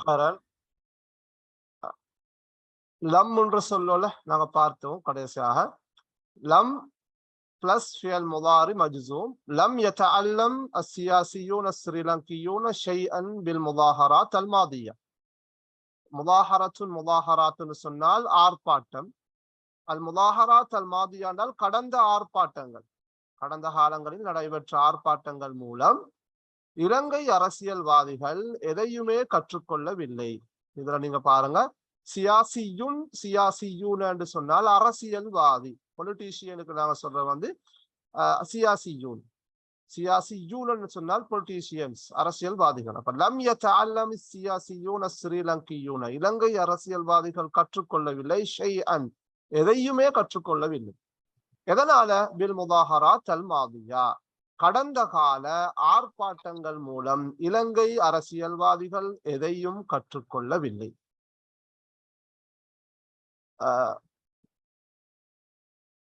குரான் லம் என்று சொல்லல நாங்க பார்த்தோம் கடைசியாக. லம் பிளஸ் ஃபியல் முதாரி மஜ்சூம் லம் யத அல்லம் அசியாசியூன ஸ்ரீலங்கியூன ஷெய் அன் பில் முதாஹராத் அல் முதாஹரத்துன் முதாஹராத்துன்னு சொன்னால் ஆர்ப்பாட்டம். அல் முதாஹராத் அல் கடந்த ஆர்ப்பாட்டங்கள். கடந்த காலங்களில் நடைபெற்ற ஆர்ப்பாட்டங்கள் மூலம் இலங்கை அரசியல்வாதிகள் எதையுமே கற்றுக்கொள்ளவில்லை. இதுல நீங்க பாருங்க. சியாசியுன் சியாசியூன் சொன்னால் அரசியல்வாதி. பொலிட்டீஷியனுக்கு நாங்க சொல்றது வந்து சியாசியூன். சியாசியூன் சொன்னால் பொலிட்டீஷியன்ஸ் அரசியல்வாதிகள். அப்ப லம் யதஅல்லம் சியாசியூன ஸ்ரீலங்கியூன. இலங்கை அரசியல்வாதிகள் கற்றுக்கொள்ளவில்லை ஷைஅன். எதையுமே கற்றுக்கொள்ளவில்லை. எதனால? பில் முதாஹரா தல் மாதியா கடந்த கால ஆர்ப்பாட்டங்கள் மூலம் இலங்கை அரசியல்வாதிகள் எதையும் கற்றுக்கொள்ளவில்லை.